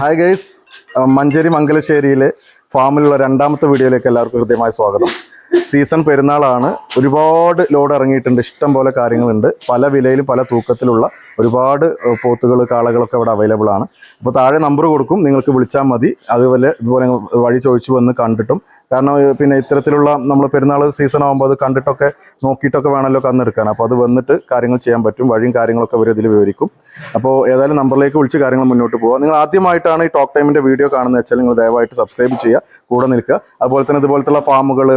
Hi guys Manjeri മംഗലശ്ശേരിയിലെ ഫാമിലുള്ള രണ്ടാമത്തെ വീഡിയോയിലേക്ക് എല്ലാവർക്കും ഹൃദ്യമായ സ്വാഗതം. സീസൺ പെരുന്നാളാണ്. ഒരുപാട് ലോഡ് ഇറങ്ങിയിട്ടുണ്ട്. ഇഷ്ടം പോലെ കാര്യങ്ങളുണ്ട്. പല വിലയിലും പല തൂക്കത്തിലുള്ള ഒരുപാട് പോത്തുകൾ കാളകളൊക്കെ ഇവിടെ അവൈലബിൾ ആണ്. അപ്പോൾ താഴെ നമ്പർ കൊടുക്കും. നിങ്ങൾക്ക് വിളിച്ചാൽ മതി. അതുപോലെ ഇതുപോലെ വഴി ചോദിച്ചു വന്ന് കണ്ടിട്ടും. കാരണം പിന്നെ ഇത്തരത്തിലുള്ള നമ്മൾ പെരുന്നാൾ സീസൺ ആകുമ്പോൾ അത് കണ്ടിട്ടൊക്കെ നോക്കിയിട്ടൊക്കെ വേണമല്ലോ കന്നെടുക്കാൻ. അപ്പോൾ അത് വന്നിട്ട് കാര്യങ്ങൾ ചെയ്യാൻ പറ്റും. വഴിയും കാര്യങ്ങളൊക്കെ അവർ ഇതിൽ വിവരിക്കും. അപ്പോൾ ഏതായാലും നമ്പറിലേക്ക് വിളിച്ച് കാര്യങ്ങൾ മുന്നോട്ട് പോകാം നിങ്ങൾ ആദ്യമായിട്ടാണ് ഈ ടോക്ക് ടൈമിന്റെ വീഡിയോ കാണുന്നത് വെച്ചാൽ നിങ്ങൾ ദയവായിട്ട് സബ്സ്ക്രൈബ് ചെയ്യുക. കൂടെ നിൽക്കുക. അതുപോലെ തന്നെ ഇതുപോലത്തുള്ള ഫാമുകൾ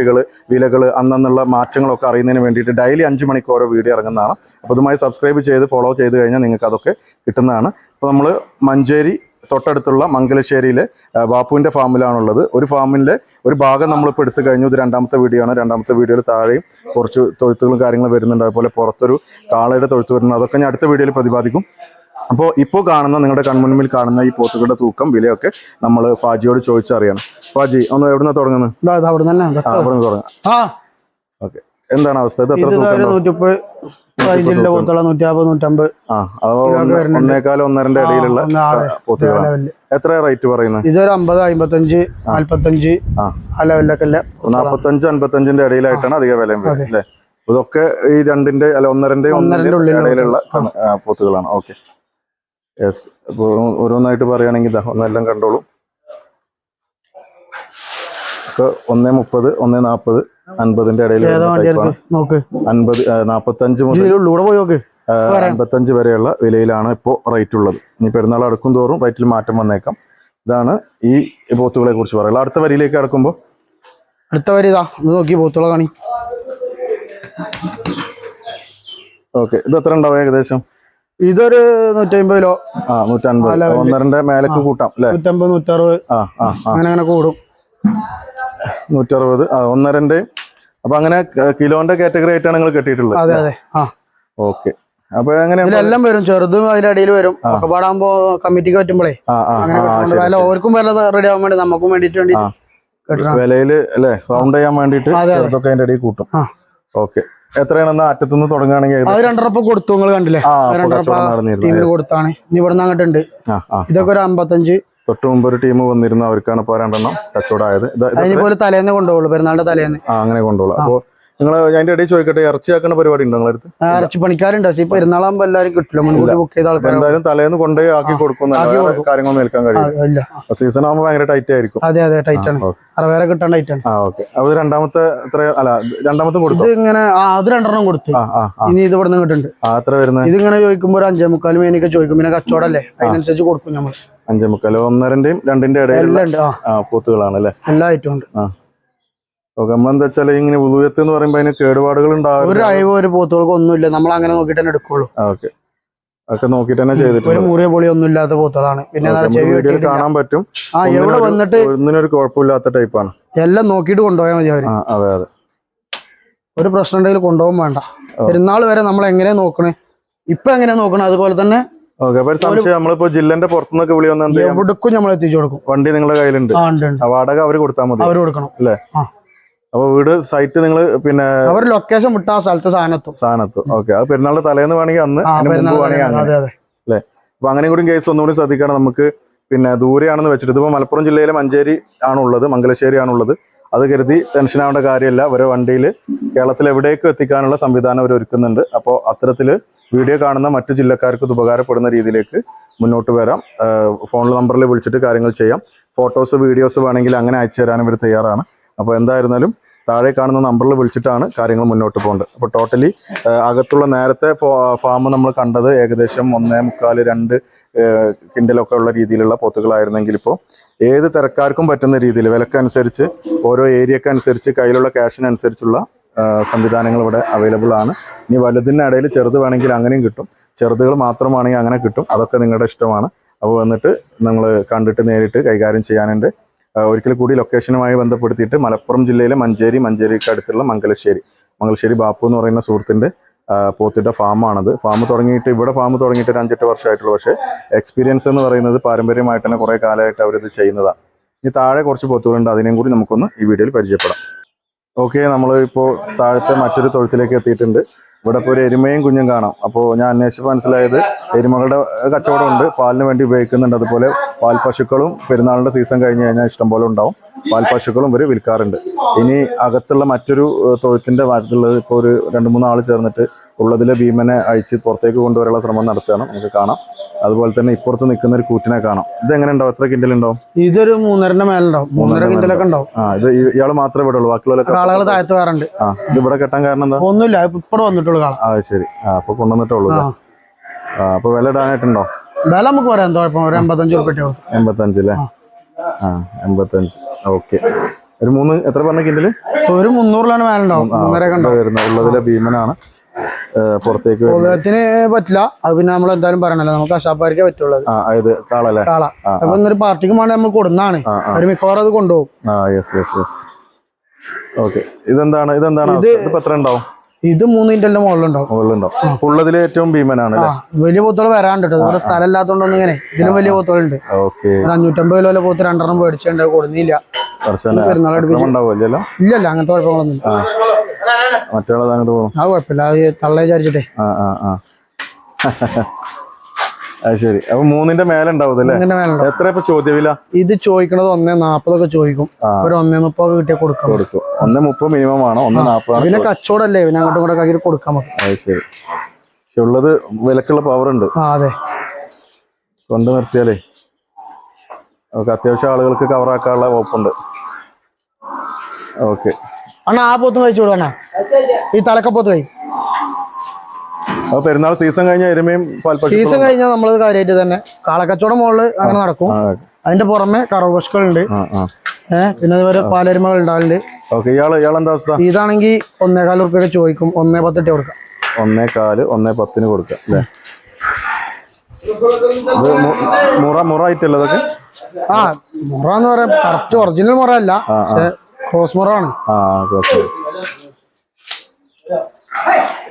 മാർക്കറ്റുകൾ വിലകൾ അന്നുള്ള മാറ്റങ്ങളൊക്കെ അറിയുന്നതിന് വേണ്ടിയിട്ട് ഡെയിലി അഞ്ച് മണിക്ക് ഓരോ വീഡിയോ ഇറങ്ങുന്നതാണ്. അപ്പോൾ അതുമായി സബ്സ്ക്രൈബ് ചെയ്ത് ഫോളോ ചെയ്ത് കഴിഞ്ഞാൽ നിങ്ങൾക്ക് അതൊക്കെ കിട്ടുന്നതാണ്. അപ്പോൾ നമ്മൾ മഞ്ചേരി തൊട്ടടുത്തുള്ള മംഗലശ്ശേരിയിലെ ബാപ്പുവിന്റെ ഫാമിലാണുള്ളത്. ഒരു ഫാമിന്റെ ഒരു ഭാഗം നമ്മളിപ്പോൾ എടുത്തു കഴിഞ്ഞു. ഇത് രണ്ടാമത്തെ വീഡിയോ ആണ്. രണ്ടാമത്തെ വീഡിയോയിൽ താഴെയും കുറച്ച് തൊഴുത്തുകളും കാര്യങ്ങളും വരുന്നുണ്ട്. അതുപോലെ പുറത്തൊരു കാളയുടെ തൊഴുത്ത് വരുന്നുണ്ട്. അതൊക്കെ ഞാൻ അടുത്ത വീഡിയോയിൽ പ്രതിപാദിക്കും. അപ്പോൾ ഇപ്പോൾ കാണുന്ന നിങ്ങളുടെ കൺമുന്നിൽ കാണുന്ന ഈ പോത്തുകളുടെ തൂക്കം വിലയൊക്കെ നമ്മൾ ഫാജിയോട് ചോദിച്ചറിയണം. ഫാജി ഒന്ന് എവിടെ നിന്ന് തുടങ്ങുന്നത് അവിടെ നിന്ന് തുടങ്ങാം. ഓക്കെ. എന്താണ് അവസ്ഥ? ഇത് എത്ര ഇത് തൂക്കം ഒരു ഉണ്ടാവും? നൂറ്റിമുപ്പത് റേഞ്ചിലുള്ള പോത്തുള്ള ആ അത് ഇതിലൊക്കെ ഒന്ന് വരുന്നുണ്ട്. ഒന്നേക്കാലും ഒന്നരന്റെ ഇടയിലുള്ള പോത്തുകളാണ് എത്ര റേറ്റ് പറയുന്നത് ഇതൊരു അമ്പത് അമ്പത്തഞ്ച് നാല്പത്തഞ്ച് ആ. ലെവലിലൊക്കെ അല്ലേ? നാപ്പത്തഞ്ച് അമ്പത്തഞ്ചിന്റെ ഇടയിലായിട്ടാണ് അധിക വിലയും. അല്ലേ? ഇതൊക്കെ ഈ രണ്ടിന്റെ അല്ല ഒന്നരന്റെ ഒന്നരന്റെ ഇടയിലുള്ള പോത്തുകളാണ്. ഓക്കെ. യെസ് അപ്പോൾ ഓരോന്നായിട്ട് പറയുകയാണെങ്കിൽ ഇതാ ഒന്നെല്ലാം കണ്ടോളൂ. ഒക്കെ ഒന്നേ മുപ്പത് ഒന്നേ നാപ്പത് അൻപതിന്റെ ഇടയിൽ അൻപത് ആ, നാപ്പത്തഞ്ച് മുതൽ. അൻപത്തഞ്ച് വരെയുള്ള വിലയിലാണ് ഇപ്പോൾ റേറ്റ് ഉള്ളത്. ഇനി പെരുന്നാൾ അടുക്കും തോറും റേറ്റിൽ മാറ്റം വന്നേക്കാം. ഇതാണ് ഈ പോത്തുകളെ കുറിച്ച് പറയുള്ളത് അടുത്ത വരിയിലേക്ക് അടുക്കുമ്പോൾ അടുത്ത വരി ഇതാ. ഇത് നോക്കി പോത്തുകളെ കാണി. ഓക്കെ ഇത് എത്ര ഉണ്ടാവും ഏകദേശം? ഇതൊരു നൂറ്റമ്പത് കിലോ. ആ നൂറ്റമ്പത്. ഒന്നരന്റെ മേലേക്ക് കൂട്ടാം അല്ലേ? നൂറ്റമ്പത് നൂറ്ററുപത്. ആ ആ അങ്ങനെ അങ്ങനെ കൂടും. നൂറ്ററുപത് ആ ഒന്നരന്റെ അപ്പൊ അങ്ങനെ കിലോന്റെ കാറ്റഗറി ആയിട്ടാണ് നിങ്ങൾ കെട്ടിയിട്ടുള്ളത് അതെ അതെ ആ. ഓക്കെ. അപ്പൊ അങ്ങനെ എല്ലാം വരും ചെറുതും അതിന്റെ അടിയിൽ വരും. പാടാകുമ്പോ കമ്മിറ്റിക്ക് പറ്റുമ്പോഴേ അങ്ങനെ വില ഓർക്കും വില റെഡി ആവാൻ വേണ്ടി നമുക്കും വേണ്ടിട്ട് വേണ്ടി. വിലയിൽ അല്ലേ റൗണ്ട് ചെയ്യാൻ വേണ്ടിട്ട്. ചെറുതൊക്കെ അതിന്റെ ഇടയിൽ കൂട്ടും. ഓക്കെ. എത്രയാണെന്ന് അറ്റത്തുനിന്ന് തുടങ്ങുകയാണെങ്കിൽ അത് രണ്ടരപ്പം കൊടുത്തു നിങ്ങൾ കണ്ടില്ലേ? ടീമിന് കൊടുത്താണ്. ഇനി ഇവിടെ നിന്ന് ആ ഇതൊക്കെ ഒരു അമ്പത്തഞ്ച്. തൊട്ട് മുമ്പ് ഒരു ടീം വന്നിരുന്നു അവർക്കാണ് ഇപ്പൊ രണ്ടെണ്ണം കച്ചവടം ആയത്. ഇത് ഇത് അതിന് പോലെ തലേന്ന് കൊണ്ടുപോകുള്ളൂ പെരുന്നാളിന്റെ തലേന്ന്. അങ്ങനെ കൊണ്ടുപോകുള്ളൂ. അപ്പോൾ നിങ്ങൾ അതിന്റെ ഇടയിൽ ചോദിക്കട്ടെ ഇറച്ചിയാക്കുന്ന പരിപാടി ഉണ്ടോ നിങ്ങളടുത്ത് ഇറച്ചി പണിക്കാരുണ്ട്. പക്ഷേ പെരുന്നാളാകുമ്പോ എല്ലാവരും കിട്ടില്ല മുൻകൂട്ടി ബുക്ക് ചെയ്ത ആൾക്കാർ എന്തായാലും തലേന്ന് കൊണ്ടുപോയി ആക്കി കൊടുക്കും. കാര്യങ്ങളൊന്നും നിൽക്കാൻ കഴിയും സീസൺ ആകുമ്പോൾ ഭയങ്കര ടൈറ്റ് ആയിരിക്കും. അതെ അതെ ടൈറ്റ് ആണ്. അറുപേരെ കിട്ടാൻ ടൈറ്റ് ആണ്. ആ ഓക്കെ അപ്പൊ രണ്ടാമത്തെ എത്ര അല്ല രണ്ടാമത്തെ കൊടുത്തു? ഇങ്ങനെ ആ അത് രണ്ടെണ്ണം കൊടുത്തു. ഇനി ഇത് ഇവിടെ നിന്ന് കിട്ടുന്നുണ്ട് എത്ര വരുന്നത്? ഇതിങ്ങനെ ചോദിക്കുമ്പോൾ ഒരു അഞ്ചേ മുക്കാൽ മേനൊക്കെ ചോദിക്കും. പിന്നെ കച്ചവടല്ലേ? അതിനനുസരിച്ച് കൊടുക്കും നമ്മൾ അഞ്ചേ മുക്കാൽ ഒന്നരന്റെയും രണ്ടിന്റെ ഇടയിൽ പൂത്തുകളാണ് അല്ലേ? എല്ലാ ഐറ്റവും ഉണ്ട് നമ്മളെന്താ വെച്ചാൽ ഇങ്ങനെ ഉദുവത്ത് എന്ന് പറയുമ്പോൾ അതിന് കേടുപാടുകൾ ഒരു ഉണ്ടാവില്ല ഒരു പോത്തുകൾക്ക് ഒന്നുമില്ല. നമ്മൾ അങ്ങനെ നോക്കിയിട്ട് തന്നെ എടുക്കുള്ളൂ. ഓക്കെ. ഒക്കെ നോക്കിട്ട് തന്നെ ഒരു ചെയ്തിട്ടുണ്ട് മുറിയ പൊളി ഒന്നും ഇല്ലാത്ത പോത്തുകളാണ് പിന്നെ കാണാൻ പറ്റും. ആ എവിടെ വന്നിട്ട് ഒന്നിനൊരു കുഴപ്പമില്ലാത്ത ടൈപ്പാണ് എല്ലാം നോക്കിയിട്ട് കൊണ്ടുപോയാൽ മതി അവർ. അതെ അതെ. ഒരു പ്രശ്നം ഉണ്ടെങ്കിൽ കൊണ്ടുപോകാൻ വേണ്ട. പെരുന്നാൾ വരെ നമ്മൾ എങ്ങനെ നോക്കണേ? ഇപ്പൊ എങ്ങനെ നോക്കണം? അതുപോലെ തന്നെ ഒരു നമ്മളിപ്പോ ജില്ലന്റെ പുറത്തുനിന്നൊക്കെ വിളി വന്ന എന്ത് നമ്മൾ എത്തിച്ചു കൊടുക്കും. വണ്ടി നിങ്ങളുടെ കയ്യിലുണ്ട്. വാടക അവർ കൊടുത്താൽ മതി. അവർ കൊടുക്കണം. അപ്പൊ വീട് സൈറ്റ് നിങ്ങൾ പിന്നെ അവർ ലൊക്കേഷൻ വിട്ട ആ സ്ഥലത്ത് സാധനത്തും സാധനത്തും ഓക്കെ അത് പെരുന്നാളുടെ തലേന്ന് വേണമെങ്കിൽ അന്ന് അല്ലെ? അപ്പൊ അങ്ങനെ കൂടി കേസ് ഒന്നുകൂടി ശ്രദ്ധിക്കണം. നമുക്ക് പിന്നെ ദൂരെയാണെന്ന് വെച്ചിട്ട് ഇതിപ്പോ മലപ്പുറം ജില്ലയിലെ മഞ്ചേരി ആണുള്ളത് മംഗലശ്ശേരി ആണുള്ളത്. അത് കരുതി ടെൻഷൻ ആവേണ്ട കാര്യമല്ല. അവരെ വണ്ടിയിൽ കേരളത്തിൽ എവിടേക്കും എത്തിക്കാനുള്ള സംവിധാനം അവർ ഒരുക്കുന്നുണ്ട്. അപ്പോൾ അത്തരത്തിൽ വീഡിയോ കാണുന്ന മറ്റു ജില്ലക്കാർക്ക് ഇത് ഉപകാരപ്പെടുന്ന രീതിയിലേക്ക് മുന്നോട്ട് വരാം. ഫോൺ നമ്പറിൽ വിളിച്ചിട്ട് കാര്യങ്ങൾ ചെയ്യാം. ഫോട്ടോസ് വീഡിയോസ് വേണമെങ്കിൽ അങ്ങനെ അയച്ചു തരാനും ഇവർ തയ്യാറാണ്. അപ്പോൾ എന്തായിരുന്നാലും താഴെ കാണുന്ന നമ്പറിൽ വിളിച്ചിട്ടാണ് കാര്യങ്ങൾ മുന്നോട്ട് പോകേണ്ടത്. അപ്പോൾ ടോട്ടലി അകത്തുള്ള നേരത്തെ ഫാം നമ്മൾ കണ്ടത് ഏകദേശം ഒന്നേ മുക്കാൽ രണ്ട് കിൻഡലൊക്കെ ഉള്ള രീതിയിലുള്ള പോത്തുകളായിരുന്നെങ്കിൽ ഇപ്പോൾ ഏത് തിരക്കാർക്കും പറ്റുന്ന രീതിയിൽ വിലക്കനുസരിച്ച് ഓരോ ഏരിയക്ക് അനുസരിച്ച് കയ്യിലുള്ള ക്യാഷിനനുസരിച്ചുള്ള സംവിധാനങ്ങൾ ഇവിടെ അവൈലബിൾ ആണ്. ഇനി വലുതിന്റെ ഇടയിൽ ചെറുത് വേണമെങ്കിൽ അങ്ങനെയും കിട്ടും. ചെറുതുകൾ മാത്രമാണെങ്കിൽ അങ്ങനെ കിട്ടും. അതൊക്കെ നിങ്ങളുടെ ഇഷ്ടമാണ്. അപ്പോൾ വന്നിട്ട് നിങ്ങൾ കണ്ടിട്ട് നേരിട്ട് കൈകാര്യം ചെയ്യാനുണ്ട്. ഒരിക്കൽ കൂടി ലൊക്കേഷനുമായി ബന്ധപ്പെടുത്തിയിട്ട് മലപ്പുറം ജില്ലയിലെ മഞ്ചേരി മഞ്ചേരിക്ക് അടുത്തുള്ള മംഗലശ്ശേരി മംഗലശ്ശേരി ബാപ്പു എന്ന് പറയുന്ന സുഹൃത്തിന്റെ പോത്തിന്റെ ഫാമാണത് ഫാം തുടങ്ങിയിട്ട് ഇവിടെ ഫാം തുടങ്ങിയിട്ട് ഒരു അഞ്ചെട്ട് വർഷമായിട്ടുള്ളൂ. പക്ഷേ എക്സ്പീരിയൻസ് എന്ന് പറയുന്നത് പാരമ്പര്യമായിട്ട് തന്നെ കുറേ കാലമായിട്ട് അവരിത് ചെയ്യുന്നതാണ് ഇനി താഴെ കുറച്ച് പോത്തുകളുണ്ട്. അതിനെയും കൂടി നമുക്കൊന്ന് ഈ വീഡിയോയിൽ പരിചയപ്പെടാം. ഓക്കെ നമ്മൾ ഇപ്പോൾ താഴത്തെ മറ്റൊരു തൊഴുത്തിലേക്ക് എത്തിയിട്ടുണ്ട്. ഇവിടെ ഇപ്പോൾ ഒരു എരുമയും കുഞ്ഞും കാണാം. അപ്പോൾ ഞാൻ അന്വേഷിച്ചപ്പോൾ മനസ്സിലായത് എരുമകളുടെ കച്ചവടം ഉണ്ട് പാലിന് വേണ്ടി ഉപയോഗിക്കുന്നുണ്ട്. അതുപോലെ പാൽ പശുക്കളും പെരുന്നാളിന്റെ സീസൺ കഴിഞ്ഞ് കഴിഞ്ഞാൽ ഇഷ്ടംപോലെ ഉണ്ടാവും. പാൽ പശുക്കളും ഇവർ വിൽക്കാറുണ്ട്. ഇനി അകത്തുള്ള മറ്റൊരു തൊഴുത്തിന്റെ ഭാഗത്തുള്ളത് ഇപ്പോൾ ഒരു രണ്ട് മൂന്ന് ആൾ ചേർന്നിട്ട് ഉള്ളതിലെ ഭീമനെ അഴിച്ച് പുറത്തേക്ക് കൊണ്ടുവരാനുള്ള ശ്രമം നടത്തുകയാണ്. നമുക്ക് കാണാം. അതുപോലെ തന്നെ ഇപ്പുറത്ത് നിൽക്കുന്ന ഒരു കൂറ്റിനെ കാണാം. ഇത് എങ്ങനെ ഉണ്ടാവും? എത്ര കിൻഡൽ ഉണ്ടാവും? ഇതൊരു മൂന്നരന്റെ മേലുണ്ടാവും മൂന്നര കിൻഡലൊക്കെ ഉണ്ടാവും. ആ ഇത് ഇയാൾ മാത്രമേ ഇവിടെ ഉള്ളൂ. ബാക്കിയുള്ളവരൊക്കെ ആളുകൾ താഴത്ത് വേറുണ്ട് ആ ഇത് ഇവിടെ കെട്ടാൻ കാരണം എന്താ? ഒന്നുമില്ല ഇപ്പൊ വന്നിട്ടുള്ളൂ ആ ശരി. ആ അപ്പൊ കൊണ്ടുവന്നിട്ടുള്ളൂ ആ. അപ്പൊ വില ഇടാനായിട്ടുണ്ടോ? വില നമുക്ക് പറയാം. കുഴപ്പം? ഒരു എൺപത്തഞ്ച് ഉറുപ്പിട്ട് എൺപത്തഞ്ച് അല്ലേ? ആ. എൺപത്തഞ്ച്. ഓക്കെ. ഒരു മൂന്ന് എത്ര പറഞ്ഞ കിൻഡൽ? ഒരു മുന്നൂറിലാണ് മേലുണ്ടാവും വരുന്ന ഉള്ളതിലെ ഭീമനാണ്. പുറത്തേക്ക് മൃഗത്തിന് പറ്റില്ല. അത് പിന്നെ നമ്മൾ എന്തായാലും പറയണല്ലോ. നമുക്ക് അഷാപ്പാരിക്കേ പറ്റുള്ളൂ അത്. ആ ഇത് കാളല്ലേ? കാള. അപ്പൊ ഇന്നൊരു പാർട്ടിക്ക് വേണ്ടി നമ്മൾ കൊടുന്നാണ്. ഒരു മിക്കവാറും അത് കൊണ്ടുപോകും. ആ യെസ് യെസ് യെസ് ഓക്കെ ഇതെന്താണ്? ഇതെന്താണ് ഇത് മൂന്നിന്റെ എത്ര ഉണ്ടാവും? ഇത് മൂന്ന് ഇന്റലിന്റെ മുകളിലുണ്ടാവും. ഏറ്റവും ഭീമനാണ് വലിയ പൂത്തോൾ വരാണ്ട് നമ്മുടെ ഇവിടെ സ്ഥലം ഇല്ലാത്തതുകൊണ്ടൊന്നും ഇങ്ങനെ. ഇതിനും വലിയ പൂത്തോളുണ്ട് അഞ്ഞൂറ്റമ്പത് കിലോ പോത്ത് രണ്ടെണ്ണം മേടിച്ചിട്ടുണ്ട് കൊടുന്നില്ല. ഇല്ലല്ല? അങ്ങനത്തെ കുഴപ്പങ്ങളൊന്നും ആ മറ്റേളത് അങ്ങോട്ട് ആ കുഴപ്പമില്ല. അത് തള്ള വിചാരിച്ചിട്ടേ. ആ ആ ആ. അത് ശരി. അപ്പൊ മൂന്നിന്റെ മേലെ ഉണ്ടാവും അല്ലേ? ഇങ്ങനെ എത്ര ഇപ്പൊ ചോദ്യവില? ഇത് ചോദിക്കണത് ഒന്നേ നാപ്പതൊക്കെ ചോദിക്കും. ഒരു ഒന്നേ മുപ്പത് കിട്ടിയ കൊടുക്കാം കൊടുക്കും. ഒന്ന് മുപ്പത് മിനിമം ആണോ. ഒന്ന് നാപ്പത് പിന്നെ കച്ചവടല്ലേ പിന്നെ അങ്ങോട്ടും കൂടെ കയ്യിൽ കൊടുക്കാൻ അത് ശരി. പക്ഷെ ഉള്ളത് വിലക്കുള്ള പവർ ഉണ്ട്. അതെ. കൊണ്ട് നിർത്തിയാലേ. നമുക്ക് അത്യാവശ്യം ആളുകൾക്ക് കവറാക്കാനുള്ള വകുപ്പുണ്ട് ഓക്കെ അണ്ണാ ആ പോത്തും കഴിച്ചു അണ്ണാ. ഈ തലക്കപ്പോത്ത് കഴി. പെരുന്നാൾ സീസൺ കഴിഞ്ഞ എരുമയും പാൽപ്പശു സീസൺ കഴിഞ്ഞാൽ നമ്മൾ കാര്യമായിട്ട് തന്നെ. കാളക്കച്ചവടം മുകളിൽ അങ്ങനെ നടക്കും. അതിന്റെ പുറമെ കറവ് പശുക്കളുണ്ട് ഏഹ് പിന്നെ അതുപോലെ പാലരുമകൾ ഉണ്ടാവലുണ്ട് ഇതാണെങ്കിൽ ഒന്നേ ഒന്നേകാൽ ഉറുപ്പ്യൊക്കെ ചോദിക്കും. ഒന്നേ പത്തിട്ട് കൊടുക്കാം. ഒന്നേ കാൽ ഒന്നേ പത്തിന് കൊടുക്കാം അല്ലേ? മുറ മുറ ആയിട്ടല്ലേ ആ മുറ എന്ന് പറയാം കറക്റ്റ് ഒറിജിനൽ മുറ അല്ല. പക്ഷെ ക്രോസ് ആ ആ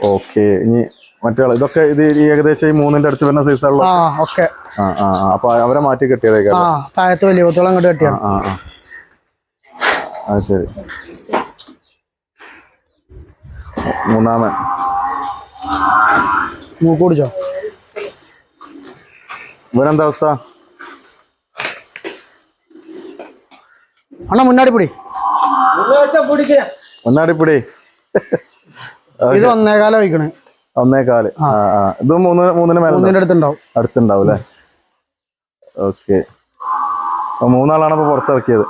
ഓക്കെ ഇനി മറ്റേ ഇതൊക്കെ ഇത് ഏകദേശം ഈ മൂന്നിന്റെ അടുത്ത് വരുന്ന സൈസ് ആ ഓക്കെ ആ ആ. അപ്പൊ അവരെ മാറ്റി കെട്ടിയതേക്കാം ആ താഴത്ത് വലിയ പോത്തുകൾ അങ്ങോട്ട് ആ ആ ആ. അത് ശരി. മൂന്നാമൻ. മൂക്ക് കുടിച്ചോ ഇവനെന്താ അവസ്ഥ? അണ്ണ മുന്നാടി പിടി. ഒന്നാടിപ്പിടി. ഇത് ഒന്നേകാലം വയ്ക്കണേ ഒന്നേ കാൽ ആ ആ. ഇത് മൂന്ന് മൂന്നിന് മേലെ മൂന്നിന്റെ അടുത്തുണ്ടാവും. അടുത്തുണ്ടാവും അല്ലേ? ഓക്കെ. മൂന്നാളാണ് ഇപ്പൊ പുറത്തിറക്കിയത്.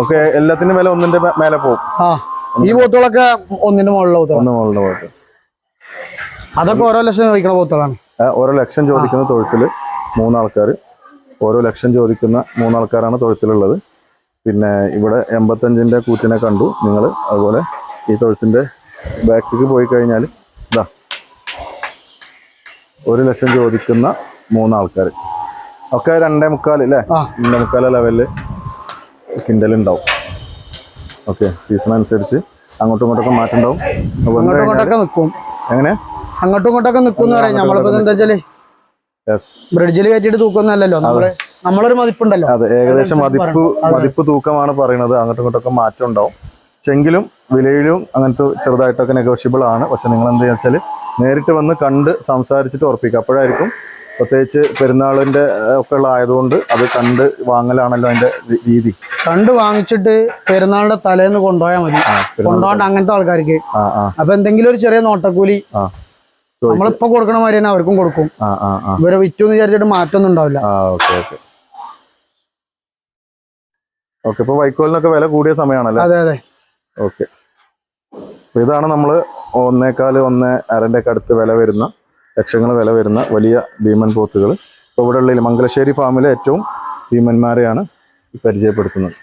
ഓക്കെ എല്ലാത്തിന്റെ മേലെ ഒന്നിന്റെ മേലെ പോകും. ഈ പോത്തുകളൊക്കെ ഒന്നിന്റെ മുകളിലെ പോത്തുകൾ ഒന്ന് മുകളിലെ പോത്ത് അതൊക്കെ ഓരോ ലക്ഷം ചോദിക്കുന്ന പോത്തുകളാണ് ഓരോ ലക്ഷം ചോദിക്കുന്ന തൊഴുത്തിൽ മൂന്നാൾക്കാർ ഓരോ ലക്ഷം ചോദിക്കുന്ന മൂന്നാൾക്കാരാണ് തൊഴുത്തിലുള്ളത്. പിന്നെ ഇവിടെ എൺപത്തഞ്ചിന്റെ കൂറ്റിനെ കണ്ടു നിങ്ങൾ. അതുപോലെ ഈ തൊഴുത്തിന്റെ ബാക്കിലേക്ക് പോയി കഴിഞ്ഞാൽ ഇതാ ഒരു ലക്ഷം ചോദിക്കുന്ന മൂന്നാൾക്കാർ. ഒക്കെ രണ്ടേ മുക്കാൽ അല്ലേ രണ്ടേ മുക്കാൽ ലെവലിൽ കിൻഡലുണ്ടാവും ഓക്കെ സീസൺ അനുസരിച്ച് അങ്ങോട്ടും ഇങ്ങോട്ടൊക്കെ കഴിഞ്ഞാൽ ഇങ്ങോട്ടൊക്കെ നിൽക്കും എങ്ങനെ? അങ്ങോട്ടും ഇങ്ങോട്ടൊക്കെ നിൽക്കും എന്ന് പറയാം നമ്മളിപ്പോ എന്താ വെച്ചാൽ ബ്രിഡ്ജിൽ കയറ്റിയിട്ട് തൂക്കൊന്നല്ലല്ലോ നമ്മൾ നമ്മളൊരു മതിപ്പുണ്ടല്ലോ. അതെ ഏകദേശം മതിപ്പ്. മതിപ്പ് തൂക്കമാണ് പറയുന്നത്. അങ്ങോട്ടും ഇങ്ങോട്ടൊക്കെ മാറ്റം ഉണ്ടാവും. പക്ഷെങ്കിലും വിലയിലും അങ്ങനത്തെ ചെറുതായിട്ടൊക്കെ നെഗോഷ്യബിൾ ആണ്. പക്ഷെ നിങ്ങൾ എന്താ വെച്ചാൽ നേരിട്ട് വന്ന് കണ്ട് സംസാരിച്ചിട്ട് ഉറപ്പിക്കുക. അപ്പോഴായിരിക്കും പ്രത്യേകിച്ച് പെരുന്നാളിന്റെ ഒക്കെ ഉള്ള ആയതുകൊണ്ട് അത് കണ്ട് വാങ്ങലാണല്ലോ അതിന്റെ രീതി. കണ്ട് വാങ്ങിച്ചിട്ട് പെരുന്നാളിന്റെ തലേന്ന് കൊണ്ടുപോയാൽ മതി. കൊണ്ടുപോകാണ്ട് അങ്ങനത്തെ ആൾക്കാർക്ക്. അപ്പൊ എന്തെങ്കിലും ഒരു ചെറിയ നോട്ടക്കൂലി. നമ്മളിപ്പോ കൊടുക്കണ മാതിരി തന്നെ അവർക്കും കൊടുക്കും. ഇവരെ വിറ്റു എന്ന് വിചാരിച്ചിട്ട് മാറ്റൊന്നും ഉണ്ടാവില്ല. ഓക്കെ ഇപ്പൊ വൈക്കോലിനൊക്കെ വില കൂടിയ സമയമാണല്ലോ അതെ അതെ. ഓക്കെ. ഇതാണ് നമ്മൾ ഒന്നേക്കാൽ ഒന്ന് അരന്റെ ഒക്കെ അടുത്ത് വില വരുന്ന ലക്ഷങ്ങൾ വില വരുന്ന വലിയ ഭീമൻ പോത്തുകൾ. ഇപ്പോൾ ഇവിടെ ഉള്ള മംഗലശ്ശേരി ഫാമിലെ ഏറ്റവും ഭീമന്മാരെയാണ് പരിചയപ്പെടുത്തുന്നത്.